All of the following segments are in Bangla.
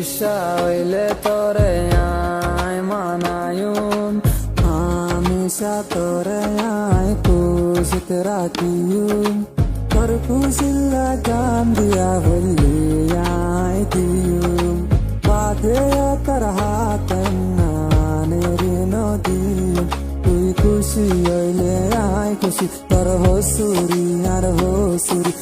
হইলে তরে আয় মানায়ুন। হামেশা তরে আয় কুশিত রাখিয়ুন। তোর কুশিল্লা গান দিয়া হইলে আয় দিয়ুন। বাদে তোর হাত নানের নদী। তুই খুশি হইলে আয় খুশি, তোর হসুরি আর হসুরি।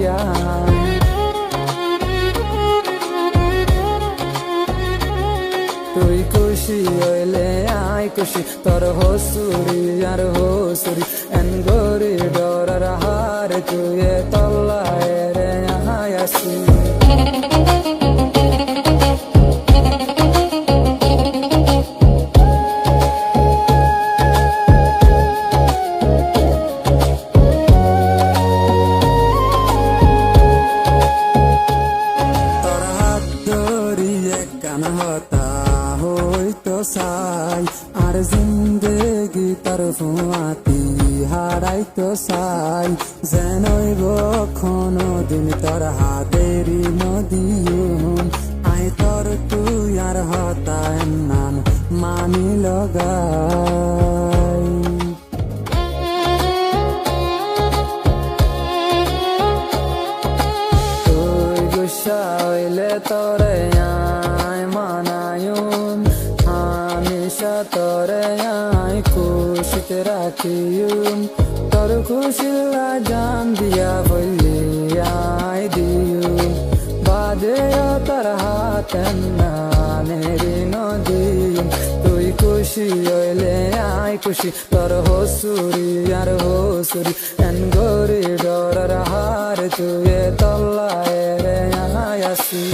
ক্যা তুই খুশি হইলে আয় খুশি, তোর হসুরি আর হসুরি। এন গরি ডরার হার, তুই তল্লায় সাই, আর জিন্দেগি তোর ফুয়াতি হারাইতো সাই যেনইব কোনো দিন তোর হাতেরি নদীয়ুম আই তোর তুই আর হতা নাম মানি লগাই। তুই গুসা হইলে তরে মানায়ুন। হামেশা তরে আয়, খুশিতে রাখিয়ুন তোর খুশিলা জান দিয়া বললি আয় দিয়ুন বাদে তোর হাত নানেরি নদী তুই খুশি হইলে আয় খুশি, তোর হসুরি আর হসুরি। এন গরি ডরার হার, তুই তল্লায় রে আয় আসি